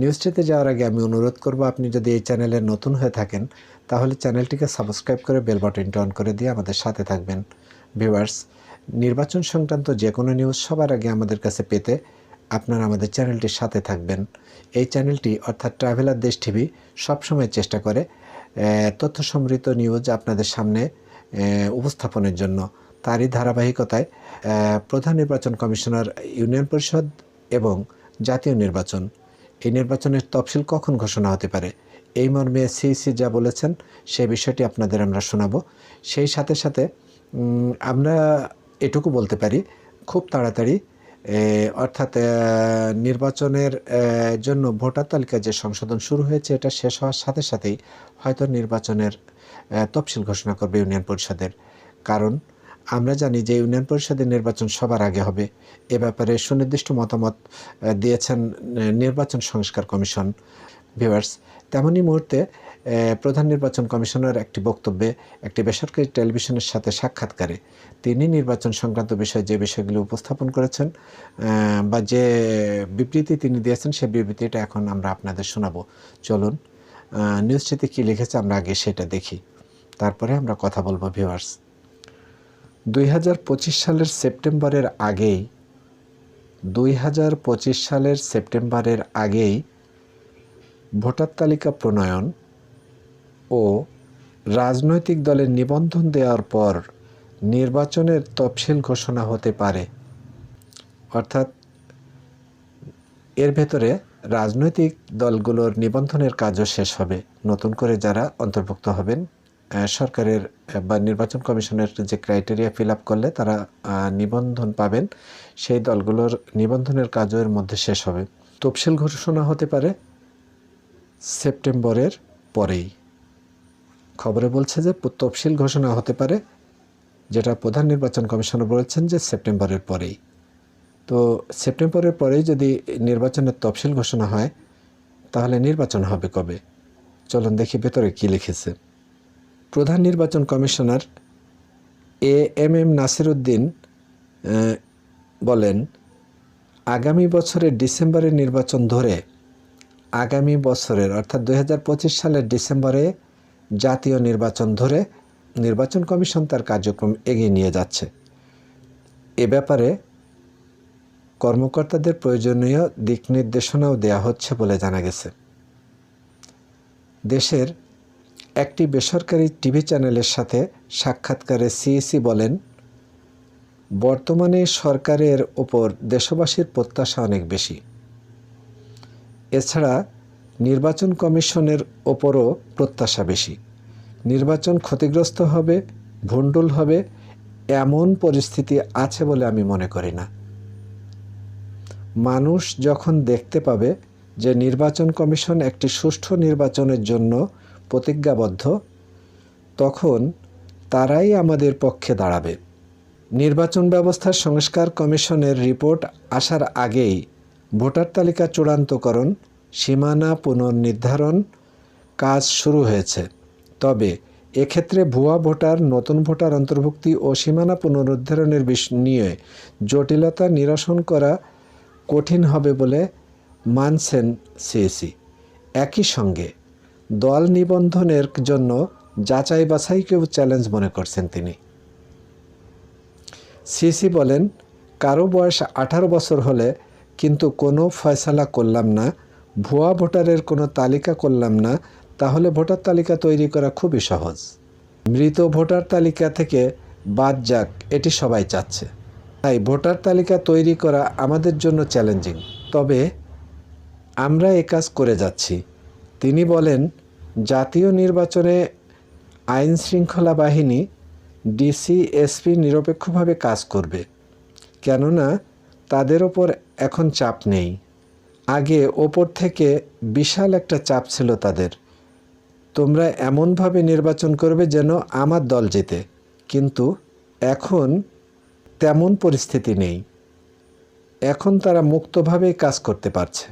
নিউজটিতে যাওয়ার আগে আমি অনুরোধ করব, আপনি যদি এই চ্যানেলে নতুন হয়ে থাকেন, তাহলে চ্যানেলটিকে সাবস্ক্রাইব করে বেল বাটনটি অন করে দিয়ে আমাদের সাথে থাকবেন। ভিউয়ার্স, নির্বাচন সংক্রান্ত যে কোনো নিউজ সবার আগে আমাদের কাছে পেতে আপনারা আমাদের চ্যানেলটির সাথে থাকবেন। এই চ্যানেলটি, অর্থাৎ ট্রাভেলার দেশ টিভি, সবসময় চেষ্টা করে তথ্য সমৃদ্ধ নিউজ আপনাদের সামনে উপস্থাপনের জন্য। তারই ধারাবাহিকতায় প্রধান নির্বাচন কমিশনার, ইউনিয়ন পরিষদ এবং জাতীয় নির্বাচন। এই নির্বাচনের তফসিল কখন ঘোষণা হতে পারে? এই মর্মে সিইসি যা বলেছেন সেই বিষয়টি আপনাদের আমরা শোনাব। সেই সাথে সাথে আমরা এটুকু বলতে পারি, খুব তাড়াতাড়ি অর্থাৎ নির্বাচনের জন্য ভোটার তালিকা যে সংশোধন শুরু হয়েছে, এটা শেষ হওয়ার সাথে সাথেই হয়তো নির্বাচনের তফসিল ঘোষণা করবে ইউনিয়ন পরিষদের। কারণ আমরা জানি যে ইউনিয়ন পরিষদের নির্বাচন সবার আগে হবে। এ ব্যাপারে সুনির্দিষ্ট মতামত দিয়েছেন নির্বাচন সংস্কার কমিশন ভিউয়ার্স। তেমনই মুহূর্তে প্রধান নির্বাচন কমিশনার একটি বক্তব্যে একটি বেসরকারি টেলিভিশনের সাথে সাক্ষাৎকারে তিনি নির্বাচন সংক্রান্ত বিষয়ে যে বিষয়গুলো উপস্থাপন করেছেন বা যে বিবৃতি তিনি দিয়েছেন সেই বিবৃতিটা এখন আমরা আপনাদের শোনাবো। চলুন নিউজটিতে কী লিখেছে আমরা আগে সেটা দেখি। তারপরে আমরা কথা বলব ভিউয়ার্স। দুই হাজার পঁচিশ সালের সেপ্টেম্বরের আগেই, দুই হাজার পঁচিশ সালের সেপ্টেম্বরের আগেই ভোটার তালিকা প্রণয়ন ও রাজনৈতিক দলের নিবন্ধন দেওয়ার পর নির্বাচনের তফসিল ঘোষণা হতে পারে। অর্থাৎ এর ভেতরে রাজনৈতিক দলগুলোর নিবন্ধনের কাজও শেষ হবে। নতুন করে যারা অন্তর্ভুক্ত হবেন সরকারের বা নির্বাচন কমিশনের যে ক্রাইটেরিয়া ফিল আপ করলে তারা নিবন্ধন পাবেন, সেই দলগুলোর নিবন্ধনের কাজও এর মধ্যে শেষ হবে। তফসিল ঘোষণা হতে পারে সেপ্টেম্বরের পরেই। খবরে বলছে যে তফসিল ঘোষণা হতে পারে, যেটা প্রধান নির্বাচন কমিশনার বলেছেন যে সেপ্টেম্বরের পরেই। তো সেপ্টেম্বরের পরেই যদি নির্বাচনের তফসিল ঘোষণা হয়, তাহলে নির্বাচন হবে কবে? চলুন দেখি ভেতরে কী লিখেছে। প্রধান নির্বাচন commissioner A M M Nasiruddin বলেন, আগামী বছরের ডিসেম্বরের নির্বাচন ধরে আগামী বছরের, অর্থাৎ দু হাজার পঁচিশ সালের ডিসেম্বরে জাতীয় নির্বাচন ধরে নির্বাচন কমিশন তার কার্যক্রম এগিয়ে নিয়ে যাচ্ছে। এ ব্যাপারে কর্মকর্তাদের প্রয়োজনীয় দিক নির্দেশনাও দেওয়া হচ্ছে বলে জানা গেছে। দেশের একটি বেসরকারি টিভি চ্যানেলের সাথে সাক্ষাৎকারে সিইসি বলেন, বর্তমানে সরকারের ওপর দেশবাসীর প্রত্যাশা অনেক বেশি। এছাড়া নির্বাচন কমিশনের ওপরও প্রত্যাশা বেশি। নির্বাচন ক্ষতিগ্রস্ত হবে ভণ্ডুল হবে, এমন পরিস্থিতি আছে বলে আমি মনে করি না। মানুষ যখন দেখতে পাবে যে নির্বাচন কমিশন একটি সুষ্ঠু নির্বাচনের জন্য প্রতিজ্ঞাবদ্ধ, তখন তারাই আমাদের পক্ষে দাঁড়াবে। নির্বাচন ব্যবস্থার সংস্কার কমিশনের রিপোর্ট আসার আগেই ভোটার তালিকা চূড়ান্তকরণ, সীমানা পুনর্নির্ধারণ কাজ শুরু হয়েছে। তবে এক্ষেত্রে ভুয়া ভোটার, নতুন ভোটার অন্তর্ভুক্তি ও সীমানা পুনরুদ্ধারণের নিয়ে জটিলতা নিরসন করা কঠিন হবে বলে মানছেন সিএসি। একই সঙ্গে দল নিবন্ধনের জন্য যাচাই বাছাইকেও চ্যালেঞ্জ মনে করছেন তিনি। সিসি বলেন কারও বয়স আঠারো বছর হলে কিন্তু কোনো ফয়সালা করলাম না, ভুয়া ভোটারের কোনো তালিকা করলাম না, তাহলে ভোটার তালিকা তৈরি করা খুবই সহজ। মৃত ভোটার তালিকা থেকে বাদ যাক, এটি সবাই চাচ্ছে। তাই ভোটার তালিকা তৈরি করা আমাদের জন্য চ্যালেঞ্জিং। তবে আমরা এ কাজ করে যাচ্ছি। তিনি বলেন জাতীয় নির্বাচনে আইন শৃঙ্খলা বাহিনী ডিসি এসপি নিরপেক্ষভাবে কাজ করবে, কেননা তাদের ওপর এখন চাপ নেই। আগে ওপর থেকে বিশাল একটা চাপ ছিল তাদের। তোমরা এমনভাবে নির্বাচন করবে যেন আমার দল জেতে, কিন্তু এখন তেমন পরিস্থিতি নেই। এখন তারা মুক্তভাবেই কাজ করতে পারছে।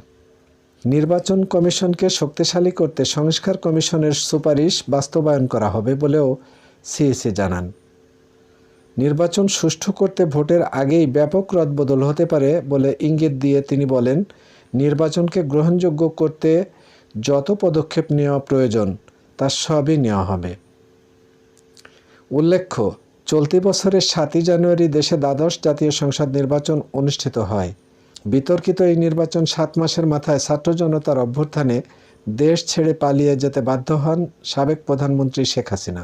নির্বাচন কমিশনকে শক্তিশালী করতে সংস্কার কমিশনের সুপারিশ বাস্তবায়ন করা হবে বলেও সিএসি জানান। নির্বাচন সুষ্ঠু করতে ভোটের আগেই ব্যাপক রদবদল হতে পারে বলে ইঙ্গিত দিয়ে তিনি বলেন, নির্বাচনকে গ্রহণযোগ্য করতে যত পদক্ষেপ নেওয়া প্রয়োজন, তা সবই নেওয়া হবে। উল্লেখ্য, চলতি বছরের সাতই জানুয়ারি দেশে দ্বাদশ জাতীয় সংসদ নির্বাচন অনুষ্ঠিত হয়। বিতর্কিত এই নির্বাচন সাত মাসের মাথায় ছাত্র জনতার অভ্যুত্থানে দেশ ছেড়ে পালিয়ে যেতে বাধ্য হন সাবেক প্রধানমন্ত্রী শেখ হাসিনা।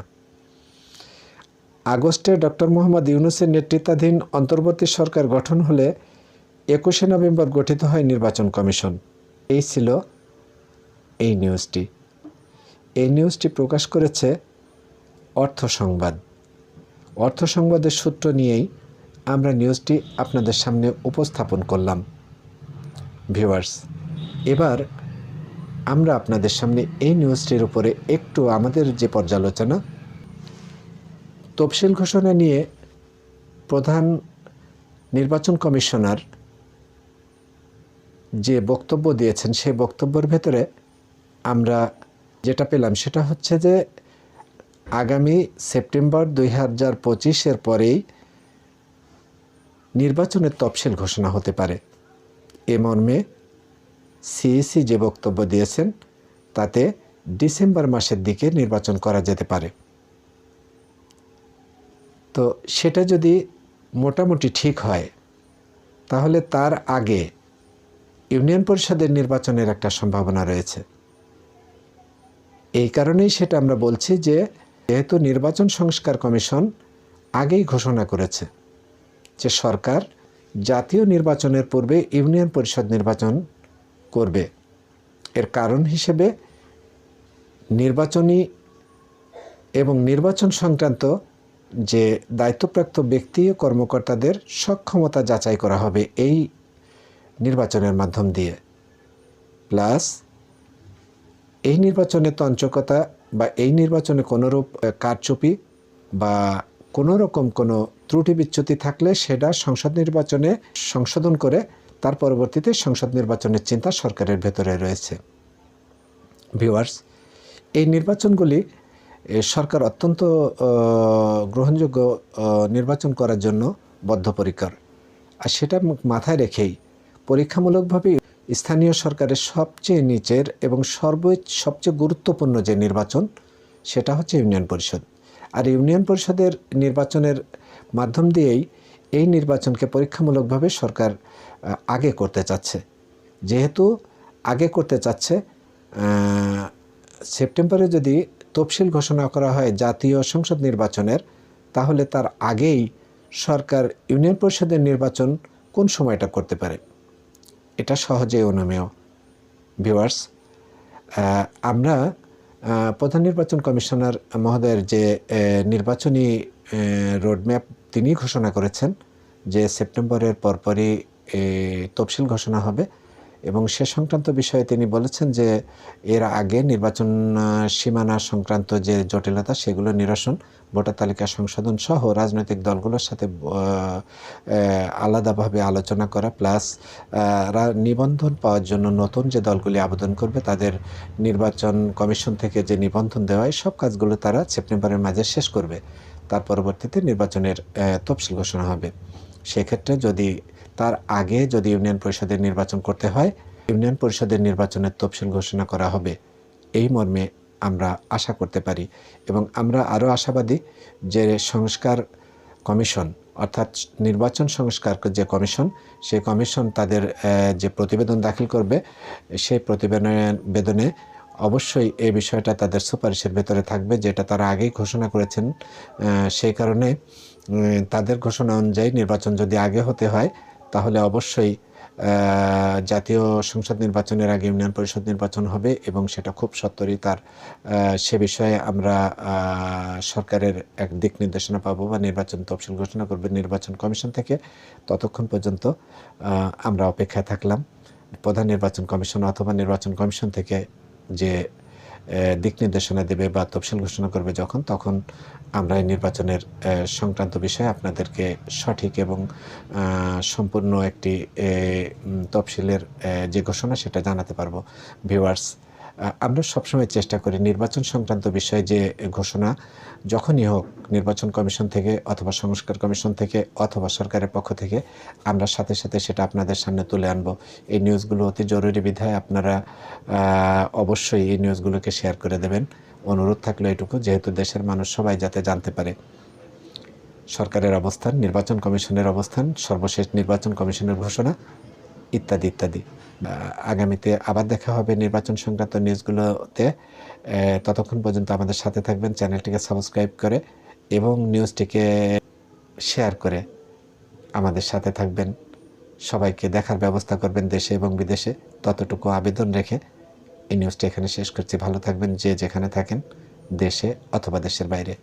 আগস্টে ডক্টর মোহাম্মদ ইউনুসের নেতৃত্বাধীন অন্তর্বর্তী সরকার গঠন হলে একুশে নভেম্বর গঠিত হয় নির্বাচন কমিশন। এই ছিল এই নিউজটি। এই নিউজটি প্রকাশ করেছে অর্থ সংবাদ অর্থ সংবাদের সূত্র নিয়েই আমরা নিউজটি আপনাদের সামনে উপস্থাপন করলাম। ভিউয়ার্স এবার আমরা আপনাদের সামনে এই নিউজটির উপরে একটু আমাদের যে পর্যালোচনা, তফসিল ঘোষণা নিয়ে প্রধান নির্বাচন কমিশনার যে বক্তব্য দিয়েছেন, সেই বক্তব্যের ভেতরে আমরা যেটা পেলাম সেটা হচ্ছে যে আগামী সেপ্টেম্বর দুই হাজার পঁচিশের পরেই নির্বাচনের তফসিল ঘোষণা হতে পারে। এ মর্মে সিইসি যে বক্তব্য দিয়েছেন, তাতে ডিসেম্বর মাসের দিকে নির্বাচন করা যেতে পারে। তো সেটা যদি মোটামুটি ঠিক হয়, তাহলে তার আগে ইউনিয়ন পরিষদের নির্বাচনের একটা সম্ভাবনা রয়েছে। এই কারণেই সেটা আমরা বলছি যে, যেহেতু নির্বাচন সংস্কার কমিশন আগেই ঘোষণা করেছে যে সরকার জাতীয় নির্বাচনের পূর্বে ইউনিয়ন পরিষদ নির্বাচন করবে। এর কারণ হিসেবে নির্বাচনী এবং নির্বাচন সংক্রান্ত যে দায়িত্বপ্রাপ্ত ব্যক্তি ও কর্মকর্তাদের সক্ষমতা যাচাই করা হবে এই নির্বাচনের মাধ্যম দিয়ে। প্লাস এই নির্বাচনে তঞ্চকতা বা এই নির্বাচনে কোনোরূপ কারচুপি বা কোনো রকম কোনো ত্রুটি বিচ্যুতি থাকলে সেটা সংসদ নির্বাচনে সংশোধন করে তার পরবর্তীতে সংসদ নির্বাচনের চিন্তা সরকারের ভেতরে রয়েছে। ভিউয়ার্স, এই নির্বাচনগুলি সরকার অত্যন্ত গ্রহণযোগ্য নির্বাচন করার জন্য বদ্ধপরিকর। আর সেটা মাথায় রেখেই পরীক্ষামূলকভাবে স্থানীয় সরকারের সবচেয়ে নিচের এবং সর্ব সবচেয়ে গুরুত্বপূর্ণ যে নির্বাচন, সেটা হচ্ছে ইউনিয়ন পরিষদ। আর ইউনিয়ন পরিষদের নির্বাচনের মাধ্যম দিয়েই এই নির্বাচনকে পরীক্ষামূলকভাবে সরকার আগে করতে চাচ্ছে। যেহেতু আগে করতে চাচ্ছে সেপ্টেম্বরে যদি তফসিল ঘোষণা করা হয় জাতীয় সংসদ নির্বাচনের, তাহলে তার আগেই সরকার ইউনিয়ন পরিষদের নির্বাচন কোন সময়টা করতে পারে? এটা সহজেই অনুমেয় ভিউয়ার্স আমরা প্রধান নির্বাচন কমিশনার মহোদয়ের যে নির্বাচনী রোডম্যাপ তিনি ঘোষণা করেছেন যে সেপ্টেম্বরের পরপরই তফসিল ঘোষণা হবে এবং সে সংক্রান্ত বিষয়ে তিনি বলেছেন যে এর আগে নির্বাচন সীমানা সংক্রান্ত যে জটিলতা সেগুলো নিরসন, ভোটার তালিকা সংশোধন সহ রাজনৈতিক দলগুলোর সাথে আলাদাভাবে আলোচনা করা প্লাস নিবন্ধন পাওয়ার জন্য নতুন যে দলগুলি আবেদন করবে তাদের নির্বাচন কমিশন থেকে যে নিবন্ধন দেওয়া হয়, সব কাজগুলো তারা সেপ্টেম্বরের মাঝে শেষ করবে। তার পরবর্তীতে নির্বাচনের তফসিল ঘোষণা হবে। সেক্ষেত্রে যদি তার আগে যদি ইউনিয়ন পরিষদের নির্বাচন করতে হয়, ইউনিয়ন পরিষদের নির্বাচনের তফসিল ঘোষণা করা হবে। এই মর্মে আমরা আশা করতে পারি এবং আমরা আরও আশাবাদী যে সংস্কার কমিশন, অর্থাৎ নির্বাচন সংস্কার যে কমিশন, সেই কমিশন তাদের যে প্রতিবেদন দাখিল করবে, সেই প্রতিবেদনে অবশ্যই এই বিষয়টা তাদের সুপারিশের ভেতরে থাকবে, যেটা তারা আগেই ঘোষণা করেছেন। সেই কারণে তাদের ঘোষণা অনুযায়ী নির্বাচন যদি আগে হতে হয়, তাহলে অবশ্যই জাতীয় সংসদ নির্বাচনের আগে ইউনিয়ন পরিষদ নির্বাচন হবে এবং সেটা খুব সত্তরই তার সে বিষয়ে আমরা সরকারের এক দিক নির্দেশনা পাবো বা নির্বাচন তফসিল ঘোষণা করবে নির্বাচন কমিশন থেকে। ততক্ষণ পর্যন্ত আমরা অপেক্ষায় থাকলাম। প্রধান নির্বাচন কমিশন অথবা নির্বাচন কমিশন থেকে যে দিক নির্দেশনা দেবে বা তফসিল ঘোষণা করবে যখন, তখন আমরা এই নির্বাচনের সংক্রান্ত বিষয়ে আপনাদেরকে সঠিক এবং সম্পূর্ণ একটি তফসিলের যে ঘোষণা সেটা জানাতে পারব। ভিউয়ার্স আমরা সবসময় চেষ্টা করি নির্বাচন সংক্রান্ত বিষয়ে যে ঘোষণা, যখনই হোক নির্বাচন কমিশন থেকে অথবা সংস্কার কমিশন থেকে অথবা সরকারের পক্ষ থেকে, আমরা সাথে সাথে সেটা আপনাদের সামনে তুলে আনব। এই নিউজগুলো অতি জরুরি বিধায় আপনারা অবশ্যই এই নিউজগুলোকে শেয়ার করে দেবেন। অনুরোধ থাকল এটুকু, যেহেতু দেশের মানুষ সবাই যাতে জানতে পারে। সরকারের অবস্থান, নির্বাচন কমিশনের অবস্থান, সর্বশেষ নির্বাচন কমিশনের ঘোষণা। ইত্যাদি ইত্যাদি। আগামীতে আবার দেখা হবে নির্বাচন সংক্রান্ত নিউজগুলোতে। ততক্ষণ পর্যন্ত আমাদের সাথে থাকবেন, চ্যানেলটিকে সাবস্ক্রাইব করে এবং নিউজটিকে শেয়ার করে আমাদের সাথে থাকবেন। সবাইকে দেখার ব্যবস্থা করবেন দেশে এবং বিদেশে। ততটুকু আবেদন রেখে এই নিউজটি এখানে শেষ করছি। ভালো থাকবেন যে যেখানে থাকেন, দেশে অথবা দেশের বাইরে।